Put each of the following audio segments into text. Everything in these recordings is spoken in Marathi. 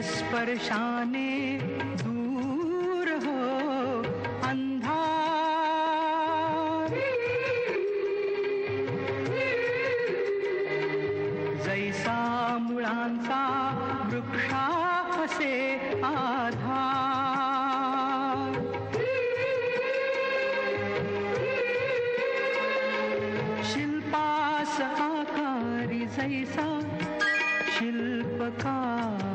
तेजस्पर्शाने दूर हो अंधार। जैसा मुळांचा वृक्षा असे आधार। शिल्पास आकारी जैसा शिल्पकार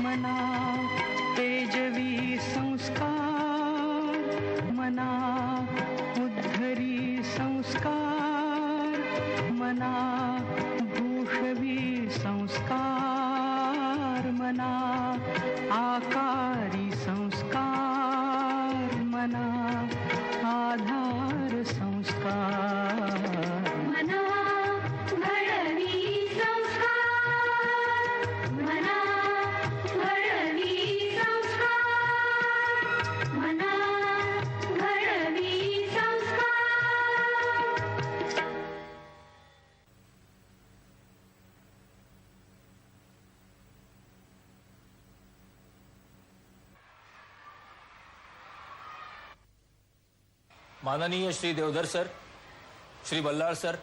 मना तेजवी संस्कार. मना उद्धरी संस्कार. मना भूषवी संस्कार. मना आकारी माननीय श्री देवधर सर श्री बल्लाळ सर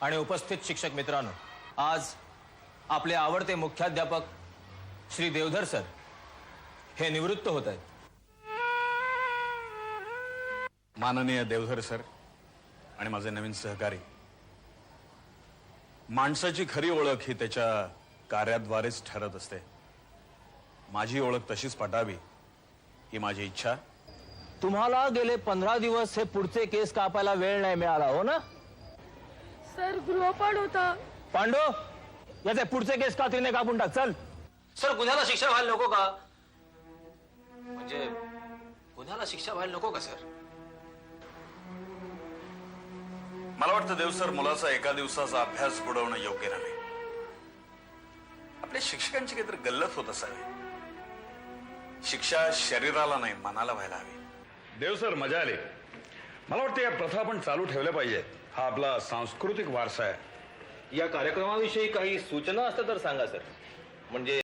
आणि उपस्थित शिक्षक मित्रांनो आज आपले आवडते मुख्याध्यापक श्री देवधर सर हे निवृत्त होत आहेत. माननीय देवधर सर आणि माझे नवीन सहकारी माणसाची खरी ओळख ही त्याच्या कार्याद्वारेच ठरत असते. माझी ओळख तशीच पटावी ही माझी इच्छा. तुम्हाला गेले पंधरा दिवस हे पुढचे केस कापायला वेळ नाही मिळाला हो ना? सर गृहपाठ होता. पांडू याचे पुढचे केस कात्रीने कापून टाक? चल. सर गुन्ह्याला शिक्षा व्हायला नको का? म्हणजे गुन्ह्याला शिक्षा व्हायला नको का सर? मला वाटतं देव सर मुलाचा एका दिवसाचा अभ्यास बुडवणं योग्य नव्हे आपल्या शिक्षकांची काहीतरी गल्लत होत असावी. शिक्षा शरीराला नाही मनाला व्हायला हवी. देव सर मजा आली. मला वाटतं या प्रथा आपण चालू ठेवल्या पाहिजेत. हा आपला सांस्कृतिक वारसा आहे. या कार्यक्रमाविषयी काही सूचना असतात तर सांगा सर. म्हणजे